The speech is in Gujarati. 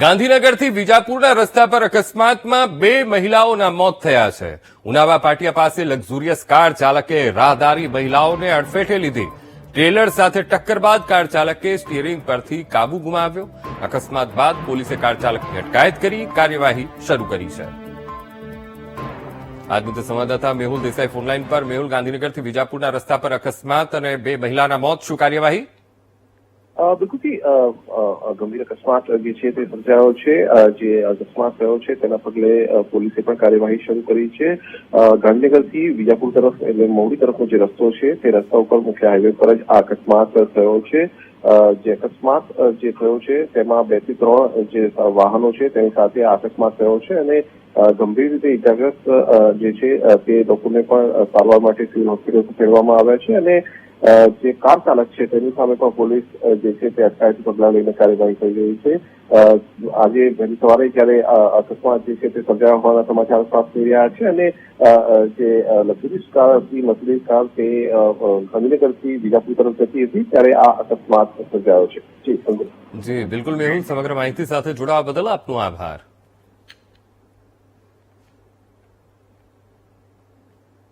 ગાંધીનગરથી વિજાપુરના રસ્તા પર અકસ્માતમાં બે મહિલાઓના મોત થયા છે. ઉનાવા પાટિયા પાસે લક્ઝુરિયસ કાર ચાલકે રાહદારી મહિલાઓને અડફેટે લીધી. ટ્રેલર સાથે ટક્કર બાદ કાર ચાલકે સ્ટીયરિંગ પરથી કાબુ ગુમાવ્યો. અકસ્માત બાદ પોલીસે કાર ચાલકની અટકાયત કરી કાર્યવાહી શરૂ કરી છે. આજ મુદ્દે સંવાદદાતા મેહુલ દેસાઈ ફોનલાઈન પર. મેહુલ, ગાંધીનગરથી વિજાપુરના રસ્તા પર અકસ્માત અને બે મહિલાના મોત, શું કાર્યવાહી? બિલકુલથી ગંભીર અકસ્માત જે છે તે સર્જાયો છે. જે અકસ્માત થયો છે તેના પગલે પોલીસે પણ કાર્યવાહી શરૂ કરી છે. ગાંધીનગરથી વિજાપુર તરફ એટલે મૌડી તરફનો જે રસ્તો છે તે રસ્તા ઉપર મુખ્ય હાઈવે પર જ આ અકસ્માત થયો છે. જે અકસ્માત જે થયો છે તેમાં બેથી ત્રણ જે વાહનો છે તેની સાથે આ અકસ્માત થયો છે અને ગંભીર રીતે ઇજાગ્રસ્ત જે છે તે લોકોને પણ સારવાર માટે સિવિલ હોસ્પિટલ ખસેડવામાં આવ્યા છે અને જે કાર ચાલક છે, તેની સામે પણ પોલીસ જે છે તે અટકાયતી પગલાં લઈને કાર્યવાહી કરી રહી છે. આજે વહેલી સવારે જ્યારે અકસ્માત જે છે તે સર્જાયા હોવાના સમાચાર પ્રાપ્ત થઈ રહ્યા છે અને જે લક્ઝરીસ કાર હતી લક્ઝરીસ કાર તે ગાંધીનગરથી બીજાપુર તરફ જતી હતી, ત્યારે આ અકસ્માત સર્જાયો છે. જી, બિલકુલ મેહુલ, સમગ્ર માહિતી સાથે જોડાવા બદલ આપનો આભાર.